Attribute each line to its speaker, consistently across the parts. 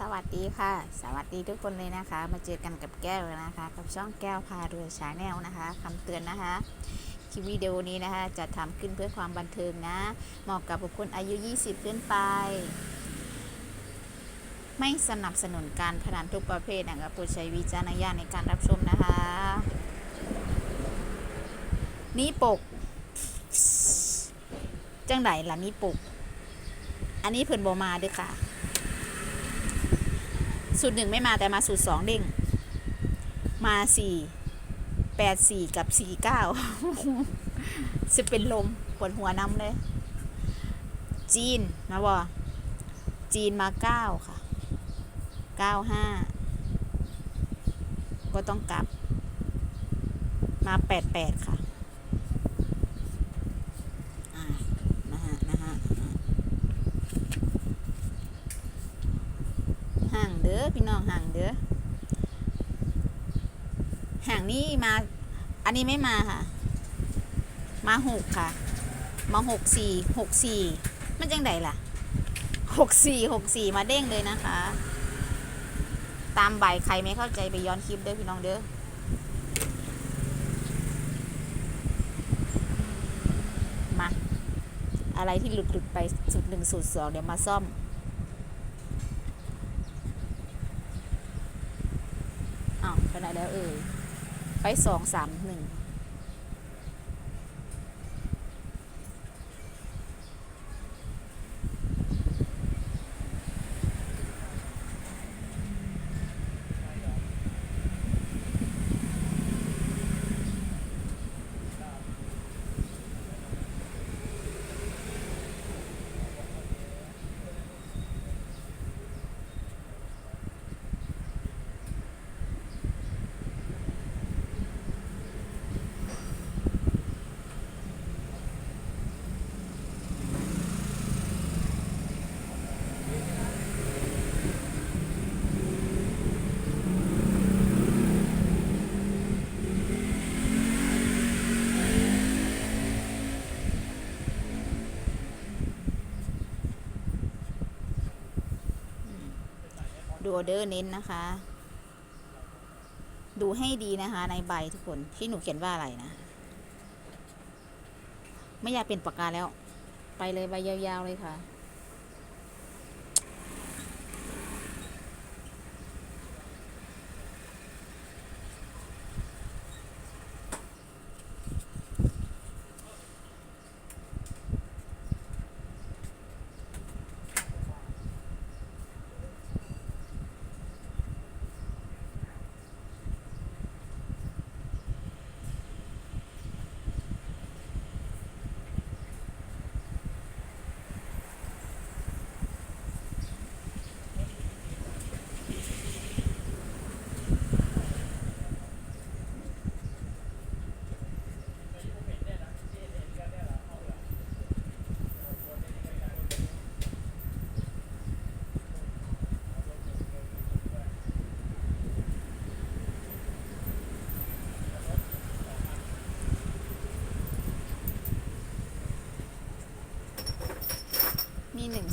Speaker 1: สวัสดีค่ะ สวัสดีทุกคนเลยนะคะ มาเจอกันกับแก้วนะคะ กับช่องแก้วพารวยชาแนลนะคะคำเตือนนะคะ คลิปวิดีโอนี้นะคะ จะทำขึ้นเพื่อความบันเทิงนะ เหมาะกับบุคคลอายุ 20 ขึ้นไป ไม่สนับสนุนการพนันทุกประเภทนะคะโปรดใช้วิจารณญาณในการรับชมนะคะ นี่ปก จังไดล่ะนี่ปก อันนี้เพิ่นบอมาด้วยค่ะ สูตรหนึ่งไม่มาแต่มาสูตรสองเด้ง มาสี่แปดสี่กับสี่เก้าจะเป็นลมปวดหัวน้ำเลย จีนมาบอจีนมาเก้าค่ะเก้าห้าก็ต้องกลับ มาแปดแปดค่ะอ่านะฮะนะฮะ ห่างเด้อพี่น้องห่างเด้อห่างนี่มา อันนี้ไม่มาค่ะ มาหกค่ะ มาหกสี่หกสี่มันจังไดล่ะหกสี่หกสี่มาเด้งเลยนะคะ ตามใบใครไม่เข้าใจไปย้อนคลิปเด้อพี่น้องเด้อมา อะไรที่หลุดหลุดไปสุดหนึ่งสุดสองเดี๋ยวมาซ่อม อ้าวไปไหนแล้วเอ่ย ไปสองสามหนึ่ง ออเดอร์เน้นนะคะ ดูให้ดีนะคะ ในใบทุกคนที่หนูเขียนว่าอะไรนะ ไม่อยากเป็นปากกาแล้ว ไปเลยใบยาวๆเลยค่ะ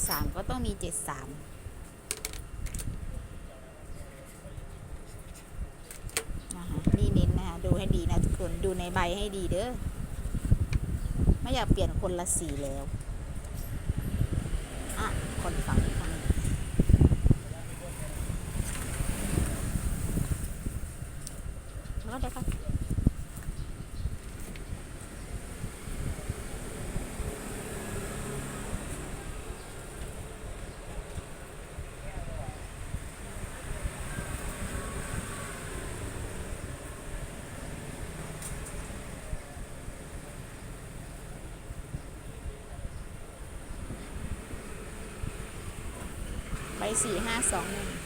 Speaker 1: สามก็ต้องมีเจ็ดสามนะคะนี่เน้นนะคะดูให้ดีนะทุกคนดูในใบให้ดีเด้อไม่อยากเปลี่ยนคนละสีแล้ว อะ คนฝั่ง 4 5 2 1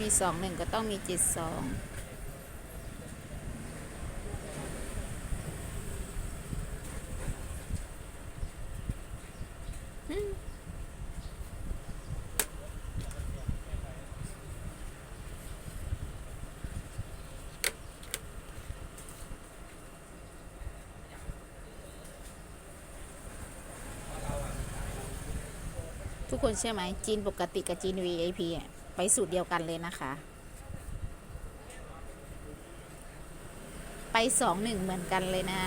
Speaker 1: มีสองหนึ่งก็ต้องมีเจ็ดสองทุกคนเชื่อไหมจีนปกติกับจีน VIP อะ ไปสูตรเดียวกันเลยนะคะ ไปสองหนึ่งเหมือนกันเลยนะ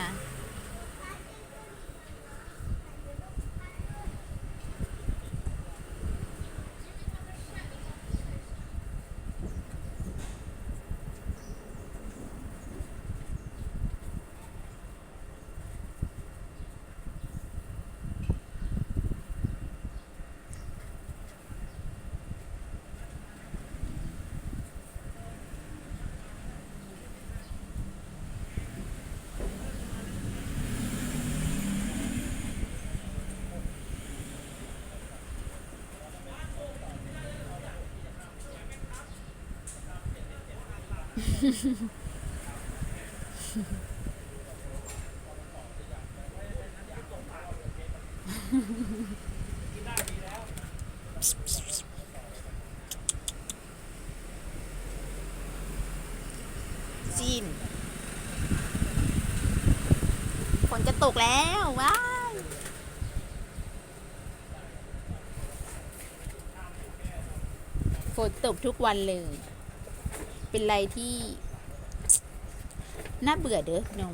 Speaker 1: จีนฝนจะตกแล้วว้ายฝนตกทุกวันเลย เป็นไรที่ น่าเบื่อเด้อน้อง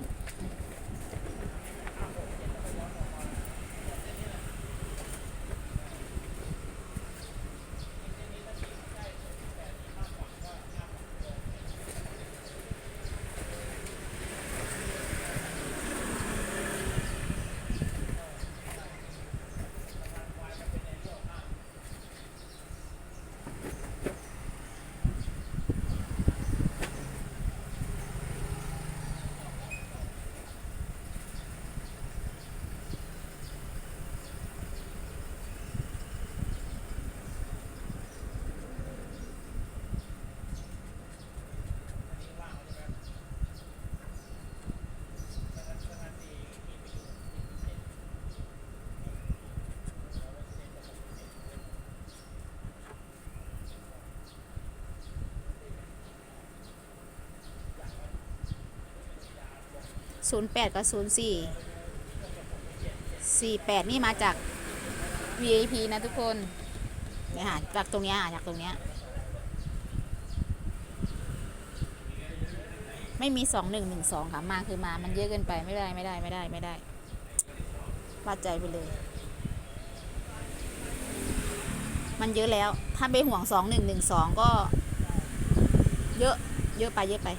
Speaker 1: ศูนย์แปดกับศูนย์สี่สี่แปดนี่มาจาก VIP นะทุกคนเนี่ยค่ะจากตรงเนี้ยจากตรงเนี้ยไม่มีสองหนึ่งหนึ่งสองค่ะมาคือมา มันเยอะเกินไปไม่ได้ไม่ได้ไม่ได้ไม่ได้วาดใจไปเลย มันเยอะแล้ว ถ้าไปห่วงสองหนึ่งหนึ่งสองก็ เยอะ เยอะไปเยอะไป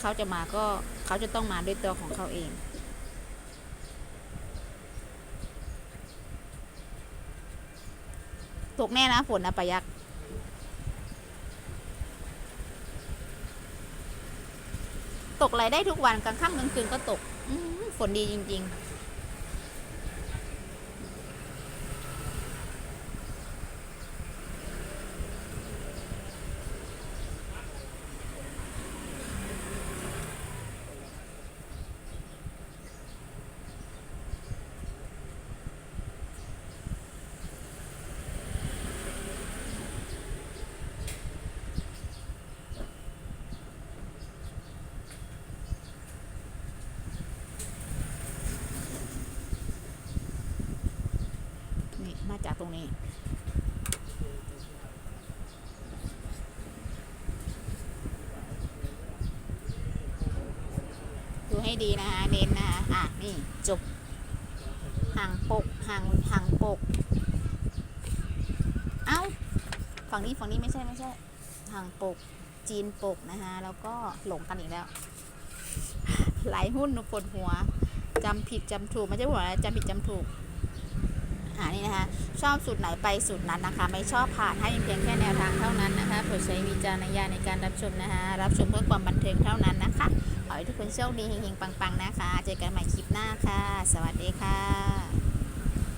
Speaker 1: เขาจะมาก็เขาจะต้องมาด้วยตัวของเขาเองตกแน่นะฝนนะปะยักษ์ตกอะไรได้ทุกวันกลางค่ำกลางคืนก็ตกฝนดีจริง ๆ นี่มาจากตรงนี้ ดู ให้ดีนะคะเน้นนะคะอะนี่จบห่างปกห่างห่างปก เอ้าฝั่งนี้ฝั่งนี้ไม่ใช่ไม่ใช่ห่างปกจีนปกนะคะแล้วก็หลงกันอีกแล้ว หลายหุ้นนูปวดหัวจำผิดจำถูกไม่ใช่หัวจำผิดจำถูกอ่านี่นะคะ ชอบสูตรไหนไปสูตรนั้นนะคะ ไม่ชอบผ่านให้เพียงแค่แนวทางเท่านั้นนะคะโปรดใช้วิจารณญาณในการรับชมนะคะ รับชมเพื่อความบันเทิงเท่านั้นนะคะ ขอให้ทุกคนโชคดีเฮงๆ ปัง ๆ นะคะ เจอกันใหม่คลิปหน้าค่ะ สวัสดีค่ะ